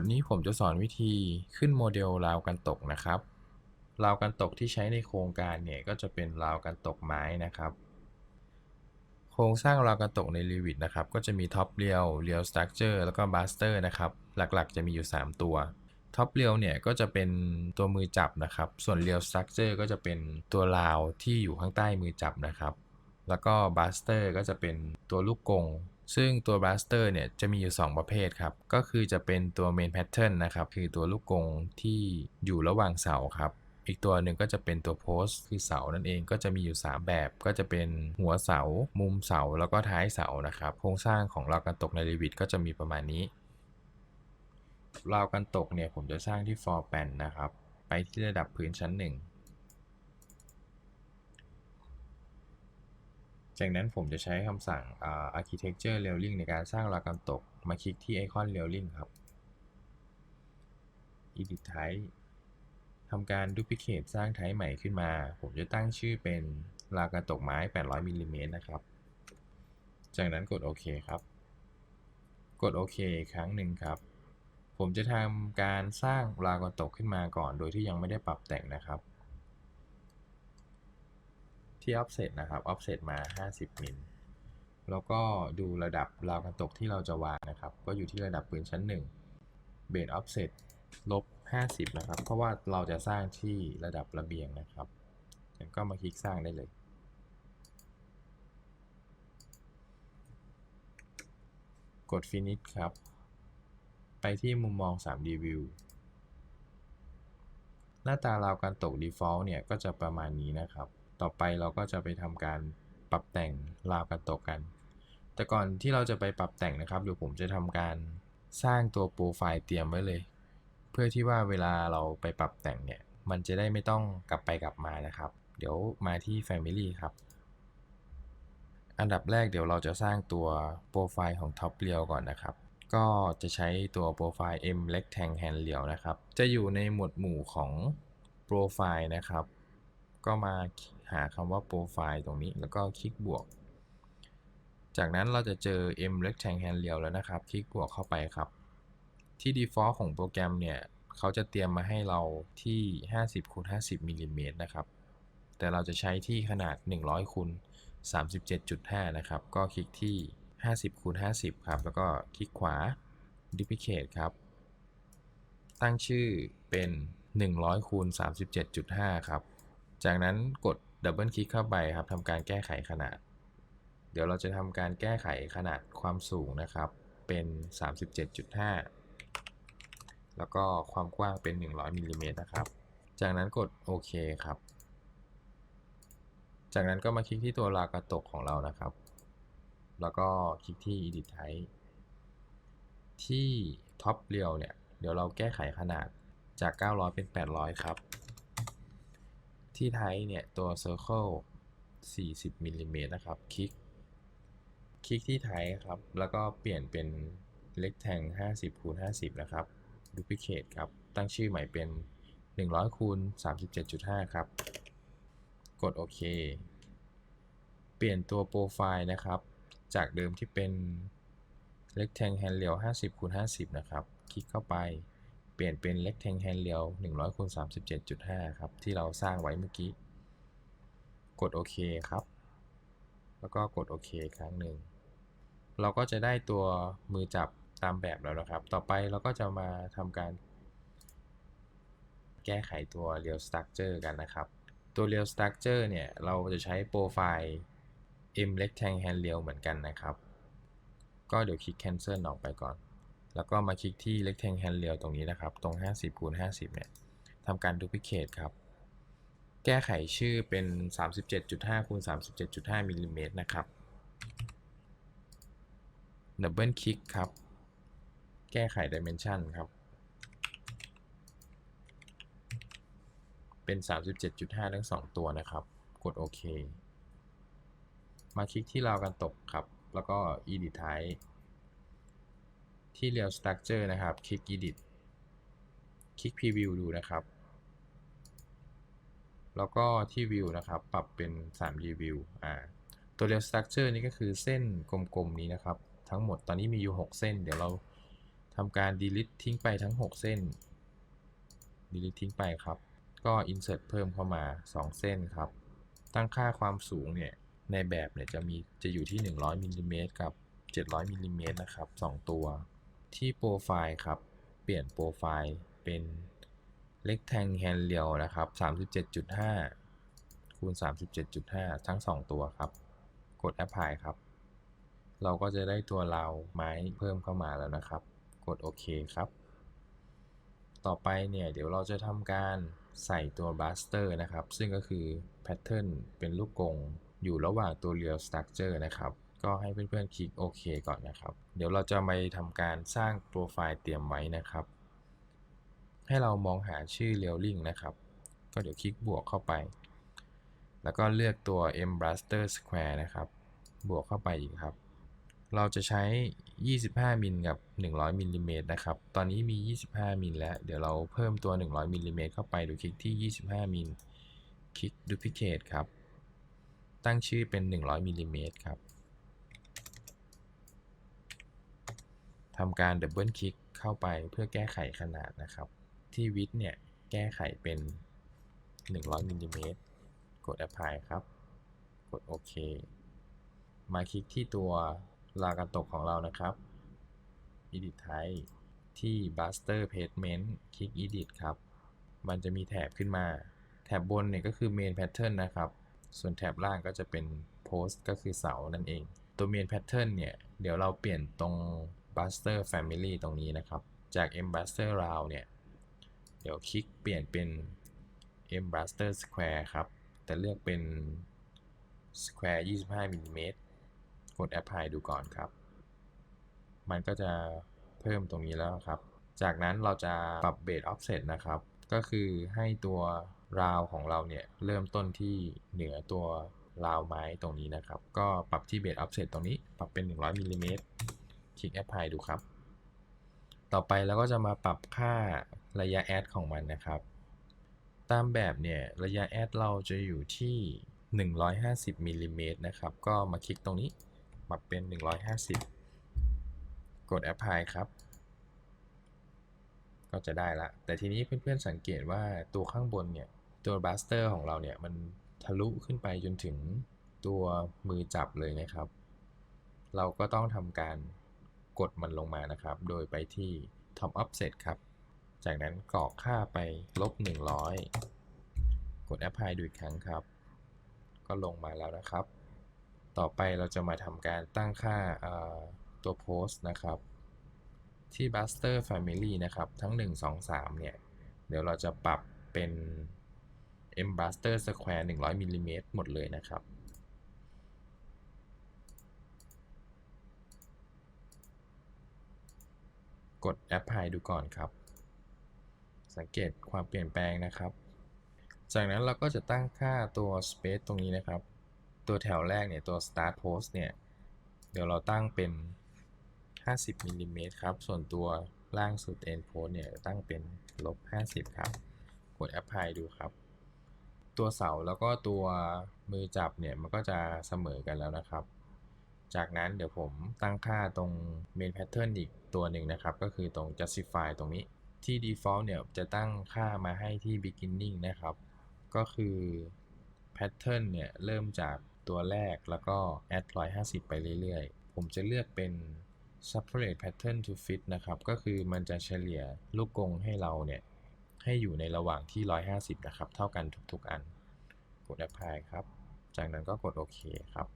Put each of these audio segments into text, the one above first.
ทนี้ผมจะสอนวิธีขึ้นโมเดลราวกันตกนะครับ ราวกันตกที่ใช้ในโครงการเนี่ยก็จะเป็นราวกันตกไม้นะครับ โครงสร้างราวกันตกใน Revit นะครับ ก็จะมีท็อปเรียวเรียวสตรัคเจอร์แล้วก็บัสเตอร์นะครับ หลักๆ จะมีอยู่ 3 ตัวท็อปเรียวเนี่ยก็จะเป็นตัวมือจับนะครับ ส่วนเรียวสตรัคเจอร์ก็จะเป็นตัวราวที่อยู่ข้างใต้มือจับนะครับ แล้วก็บัสเตอร์ก็จะเป็นตัวลูกกง ซึ่งตัว Blaster เนี่ยจะมีอยู่ 2 ประเภทครับ ก็คือจะเป็นตัว Main Pattern นะครับ คือตัวลูกกงที่อยู่ระหว่างเสาครับ อีกตัวหนึ่งก็จะเป็นตัว Post คือเสานั่นเองก็จะมีอยู่ 3 แบบ ก็จะเป็นหัวเสา มุมเสาแล้วก็ท้ายเสานะครับ โครงสร้างของราวกันตกใน Revit ก็จะมีประมาณนี้ราวกันตกเนี่ยผมจะสร้างที่ floor plan นะครับ ไปที่ระดับพื้นชั้น1 จากนั้นผมจะใช้คำสั่ง architecture railing ในการสร้างราวกันตก มาคลิกที่ไอคอน railing ครับ edit type ทำการ duplicate สร้างไทป์ใหม่ขึ้นมา ผมจะตั้งชื่อเป็นราวกันตกไม้ 800มิลลิเมตรนะครับ จากนั้นกดโอเคครับ กดโอเคอีกครั้งหนึ่งครับ ผมจะทำการสร้างราวกันตกขึ้นมาก่อน โดยที่ยังไม่ได้ปรับแต่งนะครับ ที่ offset นะครับ offset มา 50 มิลแล้วก็ดูระดับราวกันตกที่เราจะวางนะครับ ก็อยู่ที่ระดับปืนชั้น1 base offset ลบ 50 นะครับ เพราะว่าเราจะสร้างที่ระดับระเบียงนะครับงั้นก็มาคลิกสร้างได้เลย กด finish ครับ ไปที่มุมมอง 3D view หน้าตาราวการตก default เนี่ยก็จะประมาณนี้นะครับ ต่อไปเราก็จะไปทำการปรับแต่งราวกันตกกัน แต่ก่อนที่เราจะไปปรับแต่งนะครับเดี๋ยวผมจะทำการสร้างตัวโปรไฟล์เตรียมไว้เลย เพื่อที่ว่าเวลาเราไปปรับแต่งเนี่ย มันจะได้ไม่ต้องกลับไปกลับมานะครับ เดี๋ยวมาที่ Family ครับ อันดับแรกเดี๋ยวเราจะสร้างตัวโปรไฟล์ของ Top r e a l ก่อนนะครับ ก็จะใช้ตัวโปรไฟล์ M Rectangle Hand r e a l นะครับ จะอยู่ในหมวดหมู่ของโปรไฟล์นะครับ ก็มา หาคำว่าโปรไฟล์ตรงนี้ แล้วก็คลิกบวก จากนั้นเราจะเจอ M Rectangle Hand r e a l แล้วนะครับ คลิกบวกเข้าไปครับ ที่ default ของโปรแกรมเนี่ยเขาจะเตรียมมาให้เราที่ 50คูณ50มิลลิเมตรนะครับ แต่เราจะใช้ที่ขนาด 100คูณ37.5 นะครับ ก็คลิกที่ 50คูณ50 ครับ แล้วก็คลิกขวา duplicate ครับ ตั้งชื่อเป็น 100คูณ37.5 ครับ จากนั้นกด ดับเบิลคลิกเข้าไปครับทำการแก้ไขขนาด เดี๋ยวเราจะทำการแก้ไขขนาดความสูงนะครับ เป็น 37.5 แล้วก็ความกว้างเป็น 100มิลลิเมตรนะครับ จากนั้นกดโอเคครับ จากนั้นก็มาคลิกที่ตัวรากระตกของเรานะครับ แล้วก็คลิกที่ edit type ที่ top r e a l เนี่ย เดี๋ยวเราแก้ไขขนาดจาก 900 เป็น 800 ครับ ที่ไทป์เนี่ย ตัว circle 40มิลลิเมตรนะครับ คลิก คลิกที่ไทป์ครับ แล้วก็เปลี่ยนเป็น rectangle 50คูณ50 นะครับ duplicate ครับ ตั้งชื่อใหม่เป็น 100คูณ37.5 ครับ กดโอเค เปลี่ยนตัวโปรไฟล์นะครับ จากเดิมที่เป็น rectangle hand rail 50คูณ50 นะครับ คลิกเข้าไป เปลี่ยนเป็น rectangle hand rail 100คูณ37.5 ครับ ที่เราสร้างไว้เมื่อกี้ กดโอเคครับ แล้วก็กดโอเคครั้งหนึ่ง เราก็จะได้ตัวมือจับตามแบบแล้วนะครับ ต่อไปเราก็จะมาทำการ แก้ไขตัว real structure กันนะครับ ตัว real structure เนี่ย เราจะใช้โปรไฟล์ m rectangle hand rail เหมือนกันนะครับ ก็เดี๋ยวคลิก cancel ออกไปก่อน แล้วก็มาคลิกที่ rectangle hand rail ตรงนี้นะครับ ตรง 50คูณ50 เนี่ยทำการ duplicate ครับ แก้ไขชื่อเป็น 37.5คูณ37.5มิลลิเมตรนะครับดับเบิลคลิกครับ แก้ไข dimension ครับ เป็น 37.5 ทั้ง 2 ตัวนะครับ กดโอเค มาคลิกที่ราวกันตกครับ แล้วก็ edit type ที่ real structure นะครับ คลิก edit คลิก preview ดูนะครับ แล้วก็ที่ view นะครับ ปรับเป็น 3D view อ่า ตัว real structure นี่ก็คือเส้นกลมๆ นี้นะครับ ทั้งหมดตอนนี้มีอยู่ 6 เส้น เดี๋ยวเราททำการ delete ทิ้งไปทั้ง 6 เส้น delete ทิ้งไปครับ ก็ insert เพิ่มเข้ามา 2 เส้นครับ ตั้งค่าความสูงเนี่ย ในแบบเนี่ยจะมี จะอยู่ที่ 100มิลลิเมตรกับ700มิลลิเมตรนะครับ 2 ตัว ที่โปรไฟล์ครับ เปลี่ยนโปรไฟล์เป็นเล็กแทงแฮนเรียวนะครับ 37.5 คูณ 37.5 ทั้ง 2 ตัวครับ กด Apply ครับ เราก็จะได้ตัวราวไม้เพิ่มเข้ามาแล้วนะครับ กดโอเคครับ ต่อไปเนี่ยเดี๋ยวเราจะทำการใส่ตัว Buster นะครับ ซึ่งก็คือ Pattern เป็นลูกกงอยู่ระหว่างตัว Real Structure นะครับ ก็ให้เพื่อนๆคลิกโอเคก่อนนะครับ เดี๋ยวเราจะไปทำการสร้างโปรไฟล์เตรียมไว้นะครับ ให้เรามองหาชื่อ Railing นะครับ ก็เดี๋ยวคลิกบวกเข้าไป แล้วก็เลือกตัว M Blaster Square นะครับ บวกเข้าไปอีกครับ เราจะใช้ 25 มิลกับ 100มิลลิเมตรนะครับ ตอนนี้มี 25 มิลแล้ว เดี๋ยวเราเพิ่มตัว 100มิลลิเมตรเข้าไป โดยคลิกที่ 25 มิล คลิก Duplicate ครับ ตั้งชื่อเป็น 100มิลลิเมตรครับ ทำการดับเบิลคลิกเข้าไปเพื่อแก้ไขขนาดนะครับ ที่วิดเนี่ย แก้ไขเป็น 100มิลลิเมตรกด Apply ครับ กดโอเค มาคลิกที่ตัวลากันตกของเรานะครับ Edit Type ที่ Buster Pavement คลิก Edit ครับ มันจะมีแถบขึ้นมา แถบบนเนี่ยก็คือ Main Pattern นะครับ ส่วนแถบล่างก็จะเป็น Post ก็คือเสานั่นเอง ตัว Main Pattern เนี่ย เดี๋ยวเราเปลี่ยนตรง Buster Family ตรงนี้นะครับ จาก M Buster Round เนี่ย เดี๋ยวคลิกเปลี่ยนเป็น M Buster Square ครับ แต่เลือกเป็น Square 25มิลลิเมตรกด Apply ดูก่อนครับ มันก็จะเพิ่มตรงนี้แล้วครับ จากนั้นเราจะปรับ Base Offset นะครับ ก็คือให้ตัวราวของเราเนี่ย เริ่มต้นที่เหนือตัวราวไม้ตรงนี้นะครับ ก็ปรับที่ Base Offset ตรงนี้ ปรับเป็น 100มิลลิเมตร คลิก Apply ดูครับ ต่อไปเราก็จะมาปรับค่าระยะแอดของมันนะครับ ตามแบบเนี่ยระยะแอดเราจะอยู่ที่ 150มิลลิเมตรนะครับ ก็มาคลิกตรงนี้ปรับเป็น 150 กด Apply ครับ ก็จะได้ละ แต่ทีนี้เพื่อนๆสังเกตว่าตัวข้างบนเนี่ยตัว Buster ของเราเนี่ยมันทะลุขึ้นไปจนถึงตัวมือจับเลยนะครับ เราก็ต้องทำการ กดมันลงมานะครับ โดยไปที่ Top Offset ครับ จากนั้นกรอกค่าไปลบ 100 กด Apply ดูอีกครั้งครับ ก็ลงมาแล้วนะครับ ต่อไปเราจะมาทำการตั้งค่าตัว Post นะครับ ที่ Buster Family นะครับ ทั้ง 1 2 3 เนี่ย เดี๋ยวเราจะปรับเป็น M Buster Square 100มิลลิเมตรหมดเลยนะครับ กด Apply ดูก่อนครับ สังเกตความเปลี่ยนแปลงนะครับ จากนั้นเราก็จะตั้งค่าตัว Space ตรงนี้นะครับ ตัวแถวแรกเนี่ยตัว Start Post เนี่ย เดี๋ยวเราตั้งเป็น 50มิลลิเมตรครับ ส่วนตัวล่างสุด End Post เนี่ยตั้งเป็นลบ 50 ครับ กด Apply ดูครับ ตัวเสาแล้วก็ตัวมือจับเนี่ยมันก็จะเสมอกันแล้วนะครับ จากนั้นเดี๋ยวผมตั้งค่าตรง Main Pattern อีกตัวหนึ่งนะครับ ก็คือตรง Justify ตรงนี้ที่ Default เนี่ยจะตั้งค่ามาให้ที่ Beginning นะครับ ก็คือ Pattern เนี่ยเริ่มจากตัวแรกแล้วก็ add 150 ไปเรื่อยๆ ผมจะเลือกเป็น separate pattern to fit นะครับ ก็คือมันจะเฉลี่ยลูกกงให้เราเนี่ย ให้อยู่ในระหว่างที่ 150 นะครับ เท่ากันทุกๆอัน กด apply ครับ จากนั้นก็กดโอเคครับ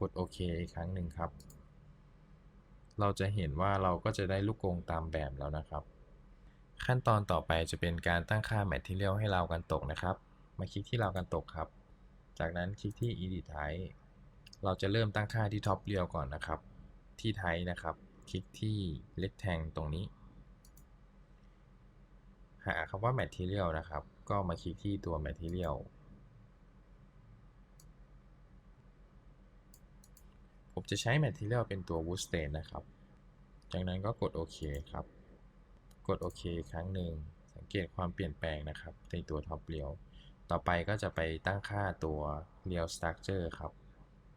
กดโอเคอีกครั้งหนึ่งครับ เราจะเห็นว่าเราก็จะได้ลูกกงตามแบบแล้วนะครับ ขั้นตอนต่อไปจะเป็นการตั้งค่า material ให้เรากันตกนะครับ มาคลิกที่เรากันตกครับ จากนั้นคลิกที่ edit type เราจะเริ่มตั้งค่าที่ top real ก่อนนะครับ ที่ type นะครับ คลิกที่ rectangle ตรงนี้ หาคำว่า material นะครับ ก็มาคลิกที่ตัว material ผมจะใช้ material เป็นตัว wood stain นะครับ จากนั้นก็กดโอเคครับ กดโอเคครั้งหนึ่ง สังเกตความเปลี่ยนแปลงนะครับ ในตัว top real ต่อไปก็จะไปตั้งค่าตัว real structure ครับ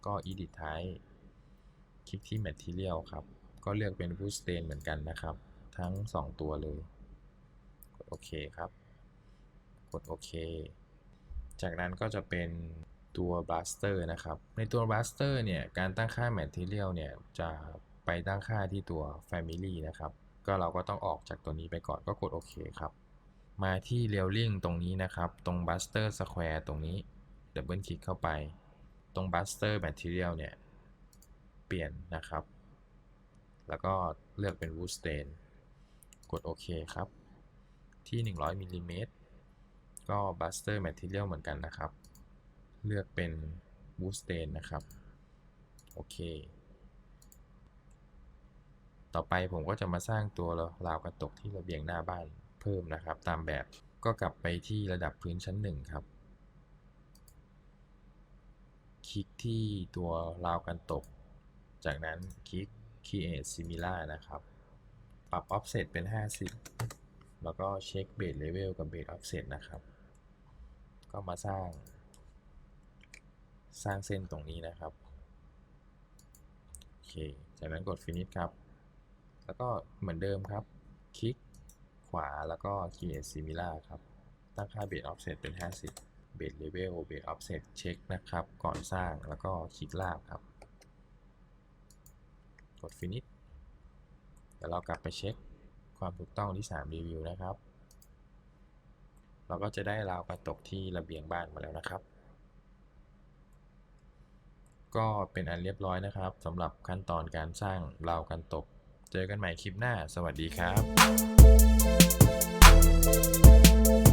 ก็ edit type คลิกที่ material ครับ ก็เลือกเป็น wood stain เหมือนกันนะครับ ทั้ง 2 ตัวเลย กดโอเคครับ กดโอเค จากนั้นก็จะเป็น ตัว blaster นะครับ ในตัว blaster เนี่ยการตั้งค่า material เนี่ยจะไปตั้งค่าที่ตัว family นะครับ ก็เราก็ต้องออกจากตัวนี้ไปก่อนก็กดโอเคครับ มาที่ railing ตรงนี้นะครับ ตรง buster square ตรงนี้ดับเบิลคลิกเข้าไป ตรง buster material เนี่ย เปลี่ยนนะครับ แล้วก็เลือกเป็น wood stain กดโอเคครับ ที่ 100มิลลิเมตรก็ buster material เหมือนกันนะครับ เลือกเป็น wood stain นะครับ โอเค ต่อไปผมก็จะมาสร้างตัวราวกระตกที่ระเบียงหน้าบ้านเพิ่มนะครับ ตามแบบก็กลับไปที่ระดับพื้นชั้น 1 ครับ คลิกที่ตัวราวกันตก จากนั้นคลิก create similar นะครับ ปรับ offset เป็น 50 แล้วก็เช็ค base level กับ base offset นะครับ ก็มาสร้าง สร้างเส้นตรงนี้นะครับ โอเค จากนั้นกด finish ครับ แล้วก็เหมือนเดิมครับ คลิกขวาแล้วก็ create similar ครับ ตั้งค่า base offset เป็น 50 base level base offset เช็คนะครับ ก่อนสร้างแล้วก็คลิกลากครับ กด finish เดี๋ยวเรากลับไปเช็คความถูกต้องที่ 3 รีวิวนะครับ เราก็จะได้ราวกระตกที่ระเบียงบ้านมาแล้วนะครับ ก็เป็นอันเรียบร้อยนะครับสำหรับขั้นตอนการสร้างราวกันตก เจอกันใหม่คลิปหน้า สวัสดีครับ